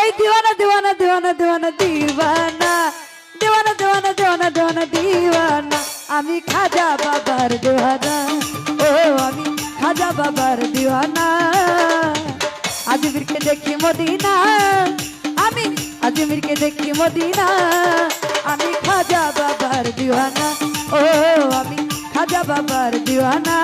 এই দিওয়ানা দিওয়ানা দিওয়ানা দিওয়ানা দিওয়ানা। দিওয়ানা দিওয়ানা দিওয়ানা দিওয়ানা দিওয়ানা। আমি খাজা বাবার দিওয়ানা। ও, আমি খাজা বাবার দিওয়ানা। আজমিরকে দেখি মদিনা। আমি আজমিরকে দেখি মদিনা। আমি খাজা বাবার দিওয়ানা। ও, আমি খাজা বাবার দিওয়ানা।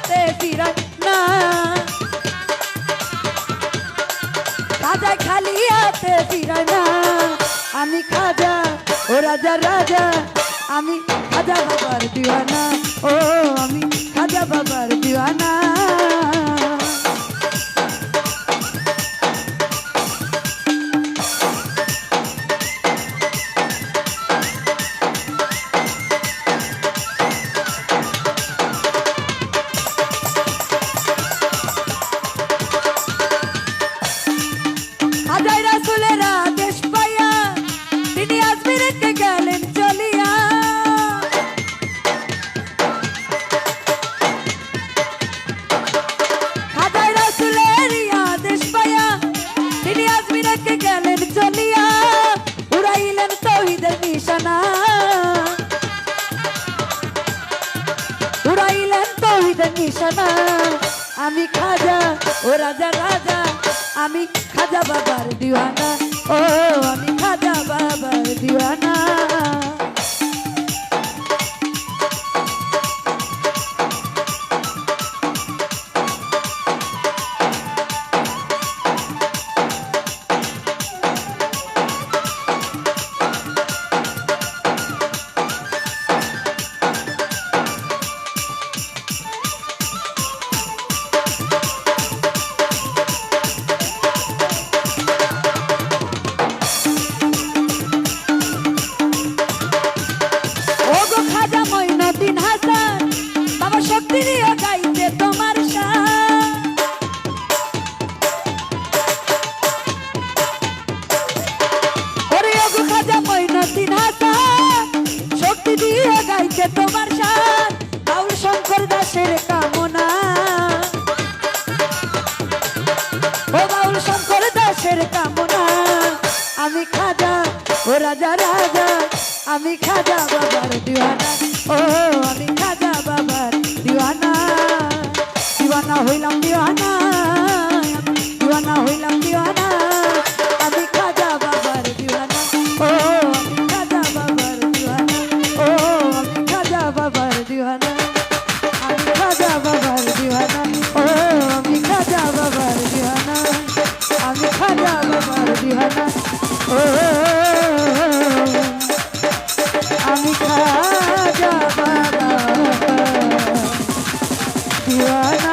হাতে ফিরায় না। খাজা খালি হাতে ফিরায় না। আমি খাজা, ও রাজা রাজা, আমি খাজা বাবার দিওয়ানা। ও, আমি তৌহিদের নিশানা, আমি খাজা, ও রাজা রাজা, আমি খাজা বাবার দিওয়ানা, ও, আমি খাজা বাবার দিওয়ানা। দাসের কামনা। ও বাউল শঙ্কর দাসের কামনা। আমি খাজা, ও রাজা রাজা, আমি খাজা বাবার দিওয়ানা। ও, আমি খাজা বাবার দিওয়ানা। I'm Diwana